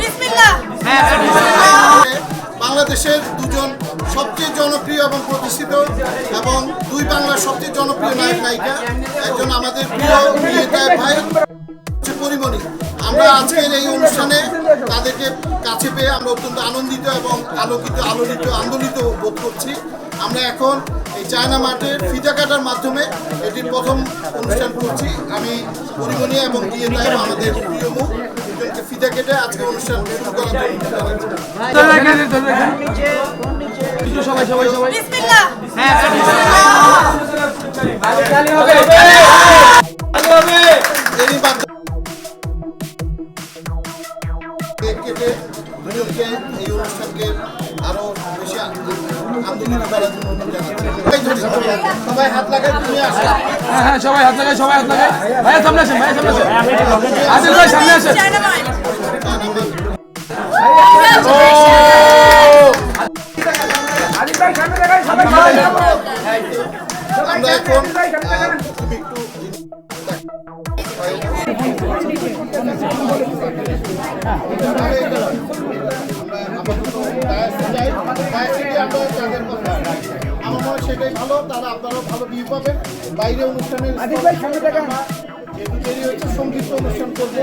বিসমিল্লাহ। বাংলাদেশের দুজন সবচেয়ে জনপ্রিয় এবং প্রতিষ্ঠিত এবং দুই বাংলার সবচেয়ে জনপ্রিয় নায়ক নায়িকা। একজন আমাদের প্রিয় বিয়েতা ভাই হচ্ছে পরিমণি। আমরা আজকের এই অনুষ্ঠানে তাদেরকে কাছে পেয়ে আমরা অত্যন্ত আনন্দিত এবং আলোকিত আলোড়িত আন্দোলিত বোধ করছি। আমরা এখন এই চায়না মাঠে ফিতা কাটার মাধ্যমে এটির প্রথম অনুষ্ঠান করছি। আমি পরিমণি এবং বিয়েতা আমাদের প্রিয় মুখ। ফিতা কেটে আজকে অনুষ্ঠান শুরু করার জন্য সবাই মাধ্যমে কেক কেটে দুজনকে এই অনুষ্ঠানকে আরও বেশি আন্দোলিত করার জন্য সবাই হাত লাগায় তুমি আসো হ্যাঁ হ্যাঁ সবাই হাত সবাই হাত লাগাই। ভাইয়া সামনে আসেন ভাইয়া সামনে আসেন। আসেন ভাই সামনে আসেন। আমরা এখন একটু সেটাই ভালো তারা আপনারাও ভালো ভিউ বাইরে অনুষ্ঠানের দেরি হচ্ছে সংগীত অনুষ্ঠান করব